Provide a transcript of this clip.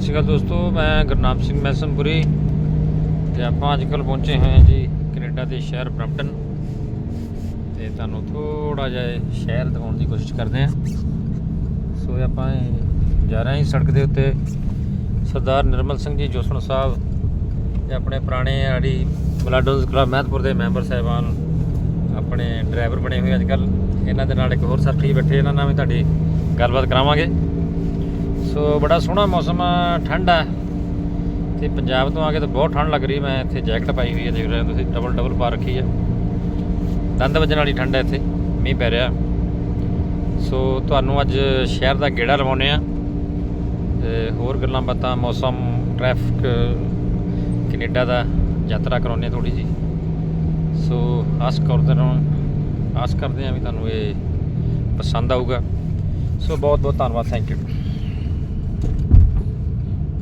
ਸਤਿ ਸ਼੍ਰੀ ਅਕਾਲ ਦੋਸਤੋ, ਮੈਂ ਗੁਰਨਾਮ ਸਿੰਘ ਮੈਸਮਪੁਰੀ ਤੇ ਆਪਾਂ ਅੱਜ ਕੱਲ ਪਹੁੰਚੇ ਹੋਏ ਹਾਂ ਜੀ ਕੈਨੇਡਾ ਦੇ ਸ਼ਹਿਰ ਬ੍ਰੈਂਪਟਨ ਤੇ ਤੁਹਾਨੂੰ ਥੋੜਾ ਜਿਹਾ ਸ਼ਹਿਰ ਦਿਖਾਉਣ ਦੀ ਕੋਸ਼ਿਸ਼ ਕਰਦੇ ਹਾਂ। ਸੋ ਆਪਾਂ ਜਾ ਰਹੇ ਹਾਂ ਜੀ ਸੜਕ ਦੇ ਉੱਤੇ। ਸਰਦਾਰ ਨਿਰਮਲ ਸਿੰਘ ਜੀ ਜੋਸਣ ਸਾਹਿਬ ਤੇ ਆਪਣੇ ਪੁਰਾਣੇ ਆੜੀ ਬਲਾਡੋਜ਼ ਕਲੱਬ ਮਹਿਤਪੁਰ ਦੇ ਮੈਂਬਰ ਸਾਹਿਬਾਨ ਆਪਣੇ ਡਰਾਈਵਰ ਬਣੇ ਹੋਏ ਅੱਜ ਕੱਲ ਇਹਨਾਂ ਦੇ ਨਾਲ ਇੱਕ ਹੋਰ ਸਾਥੀ ਬੈਠੇ, ਇਹਨਾਂ ਨਾਲ ਵੀ ਤੁਹਾਡੀ ਗੱਲਬਾਤ ਕਰਾਵਾਂਗੇ। ਸੋ ਬੜਾ ਸੋਹਣਾ ਮੌਸਮ ਆ, ਠੰਡ ਆ। ਤੇ ਪੰਜਾਬ ਤੋਂ ਆ ਕੇ ਤਾਂ ਬਹੁਤ ਠੰਡ ਲੱਗ ਰਹੀ ਮੈਂ ਇੱਥੇ ਜੈਕਟ ਪਾਈ ਹੋਈ ਹੈ ਦੇਖ ਰਹੇ ਹੋ ਤੁਸੀਂ ਡਬਲ ਡਬਲ ਪਾ ਰੱਖੀ ਹੈ ਦੰਦ ਵੱਜਣ ਵਾਲੀ ਠੰਡ ਹੈ ਇੱਥੇ, ਮੀਂਹ ਪੈ ਰਿਹਾ। ਸੋ ਤੁਹਾਨੂੰ ਅੱਜ ਸ਼ਹਿਰ ਦਾ ਗੇੜਾ ਲਵਾਉਨੇ ਆ। ਤੇ ਹੋਰ ਗੱਲਾਂ ਬਾਤਾਂ, ਮੌਸਮ, ਟ੍ਰੈਫਿਕ, ਕੈਨੇਡਾ ਦਾ ਯਾਤਰਾ ਕਰਾਉਨੇ ਥੋੜੀ ਜੀ ਸੋ ਆਸ ਕਰਦੇ ਹਾਂ ਆਸ ਕਰਦੇ ਹਾਂ ਵੀ ਤੁਹਾਨੂੰ ਇਹ ਪਸੰਦ ਆਊਗਾ। ਸੋ ਬਹੁਤ ਬਹੁਤ ਧੰਨਵਾਦ ਥੈਂਕ ਯੂ